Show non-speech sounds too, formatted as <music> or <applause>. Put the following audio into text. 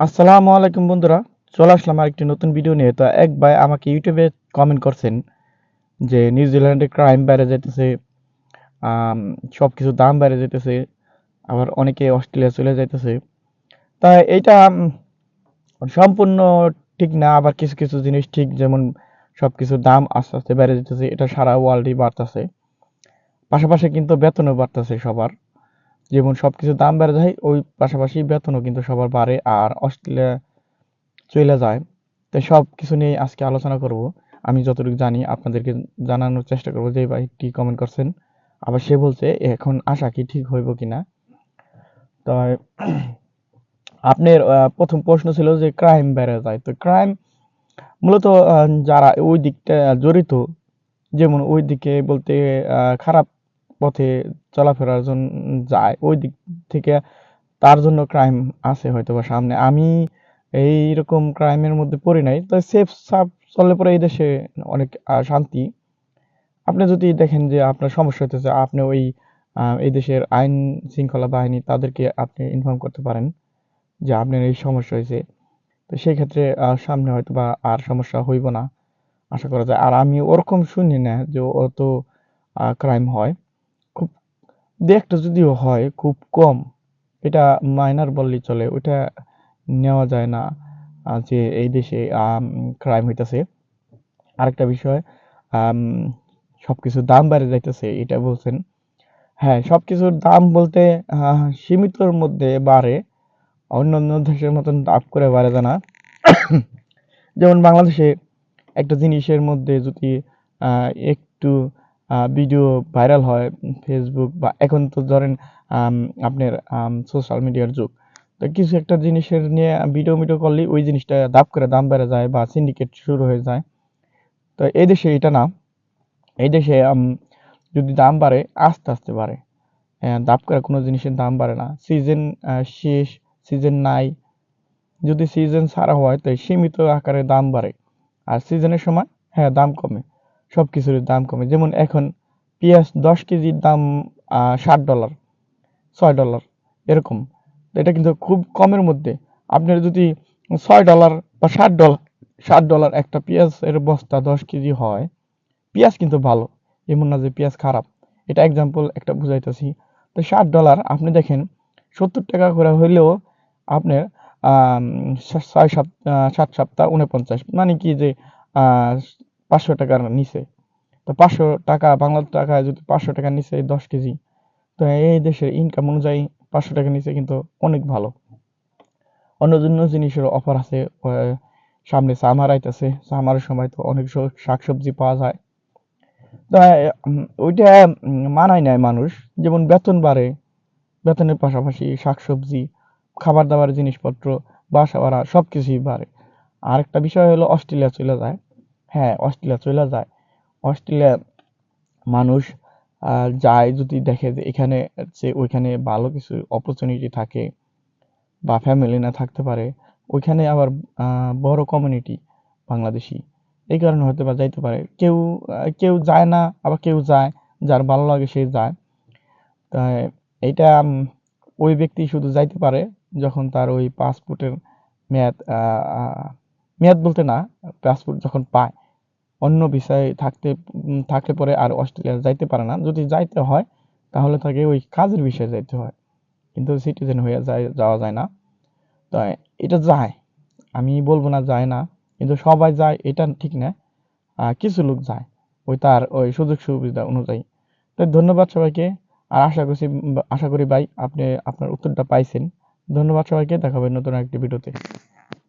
আসসালামু আলাইকুম বন্ধুরা, চলে আসলাম আরেকটি নতুন ভিডিও নিয়ে। তো এক ভাই আমাকে ইউটিউবে কমেন্ট করছেন যে নিউজিল্যান্ডে ক্রাইম বেড়ে যেতেছে সব কিছু দাম বেড়ে যেতেছে আবার অনেকে অস্ট্রেলিয়া চলে যাইতেছে। তা এইটা সম্পূর্ণ ঠিক না, আবার কিছু কিছু জিনিস ঠিক, যেমন সব কিছুর দাম আস্তে আস্তে বেড়ে যেতেছে এটা সারা ওয়ার্ল্ডই বাড়তেছে। পাশাপাশি কিন্তু বেতনও বাড়তেছে সবার। যেমন সব কিছু দাম বেড়ে যায়, ওই পাশাপাশি বেতনও কিন্তু সবার বাড়ে আর অস্ট্রেলিয়া চলে যায়। তো সব কিছু নিয়ে আজকে আলোচনা করব। আমি যতটুকু জানি আপনাদেরকে জানানোর চেষ্টা করব যে ভাইটি কমেন্ট করছেন। আবার সে বলছে, এখন আশা কি ঠিক হইব কিনা? তো আপনার প্রথম প্রশ্ন ছিল যে ক্রাইম বেড়ে যায়। তো ক্রাইম মূলত যারা ওই দিকটা জড়িত, যেমন ওই দিকে বলতে খারাপ পথে চলাফেরার জন্য যায় ওই দিক থেকে তার জন্য ক্রাইম আছে হয়তো বা সামনে। আমি এইরকম ক্রাইমের মধ্যে পড়ি নাই তো সেফ সাফ চললে পরে এই দেশে অনেক শান্তি। আপনি যদি দেখেন যে আপনার সমস্যা হইতেছে, আপনি ওই এই দেশের আইন শৃঙ্খলা বাহিনী তাদেরকে আপনি ইনফর্ম করতে পারেন যে আপনার এই সমস্যা হয়েছে তো সেই ক্ষেত্রে সামনে হয়তো বা আর সমস্যা হইব না, আশা করা যায়। আর আমি ওরকম শুনি না যে অত ক্রাইম হয়। দু একটা যদিও হয় খুব কম এটা মাইনার বললেই চলে ওটা নেওয়া যায় না যে এই দেশে ক্রাইম হইতাছে। আরেকটা বিষয় আম, সবকিছুর দাম বেড়ে যাইতেছে এটা বলছেন। হ্যাঁ সবকিছুর দাম বলতে সীমিতর মধ্যে বাড়ে অন্যান্য দেশের মতন দাম করে বাড়ে না। <coughs> যেমন বাংলাদেশে একটা জিনিসের মধ্যে যদি একটু ভিডিও ভাইরাল হয় ফেসবুক বা এখন তো ধরেন আপনার সোশ্যাল মিডিয়ার যুগ। তো কিছু একটা জিনিসের নিয়ে ভিডিও মিডিও করলেই ওই জিনিসটা দাপ করে দাম বেড়ে যায় বা সিন্ডিকেট শুরু হয়ে যায়। তো এই দেশে এটা না। এই দেশে যদি দাম বাড়ে আস্তে আস্তে বাড়ে। হ্যাঁ, দাপ করে কোনো জিনিসের দাম বাড়ে না। সিজন শেষ সিজন নাই। যদি সিজন ছাড়া হয় তো সীমিত আকারে দাম বাড়ে। আর সিজনের সময় হ্যাঁ দাম কমে। সব কিছুর দাম কমে। যেমন এখন পেঁয়াজ দশ কেজির দাম ষাট ডলার ছয় ডলার এরকম। এটা কিন্তু খুব কমের মধ্যে। আপনার যদি ছয় ডলার বা ষাট ডলার ষাট ডলার একটা পেঁয়াজের বস্তা দশ কেজি হয়, পেঁয়াজ কিন্তু ভালো। এমন না যে পেঁয়াজ খারাপ। এটা এক্সাম্পল একটা বুঝাইতেছি। তো ষাট ডলার আপনি দেখেন, সত্তর টাকা করে হইলেও আপনার ছয় সাত সাত সপ্তাহ উনপঞ্চাশ। মানে কি যে পাঁচশো টাকার নিচে। তো পাঁচশো টাকা, বাংলা টাকায় যদি পাঁচশো টাকার নিচে দশ কেজি, তো এই দেশের ইনকাম অনুযায়ী পাঁচশো টাকার নিচে কিন্তু অনেক ভালো। অন্য অন্য জিনিসের অফার আছে সামনে সামার আইতেছে সামারের সময় তো অনেক শাকসবজি পাওয়া যায়। তো ওইটা মানায় নেয় মানুষ। যেমন বেতন বাড়ে, বেতনের পাশাপাশি শাকসবজি খাবার দাবার জিনিসপত্র, বাসা ভাড়া সব কিছুই বাড়ে। আরেকটা বিষয় হলো অস্ট্রেলিয়া চলে যায়। হ্যাঁ অস্ট্রেলিয়া চলে যায়। অস্ট্রেলিয়া মানুষ যায় যদি দেখে যে এখানে, যে ওইখানে ভালো কিছু অপরচুনিটি থাকে বা ফ্যামিলি না থাকতে পারে, ওইখানে আবার বড় কমিউনিটি বাংলাদেশি। এই কারণে হয়তো বা যাইতে পারে। কেউ কেউ যায় না, আবার কেউ যায়, যার ভালো লাগে সে যায়। তাই এটা ওই ব্যক্তি শুধু যাইতে পারে যখন তার ওই পাসপোর্টের মেয়াদ মেয়াদ বলতে না পাসপোর্ট যখন পায়, অন্য বিষয়ে থাকতে থাকলে পরে আর অস্ট্রেলিয়া যাইতে পারে না। যদি যাইতে হয়, তাহলে তাকে ওই কাজের বিষয়ে যাইতে হয়। কিন্তু সিটিজেন হয়ে যায়, যাওয়া যায় না। তাই এটা যায়। আমি বলব না যায় না, কিন্তু সবাই যায়, এটা ঠিক না। কিছু লোক যায়, ওই তার ওই সুযোগ সুবিধা অনুযায়ী। তো ধন্যবাদ সবাইকে, আর আশা করছি, আশা করি ভাই, আপনি আপনার উত্তরটা পাইছেন। ধন্যবাদ সবাইকে দেখা হবে নতুন একটি ভিডিওতে।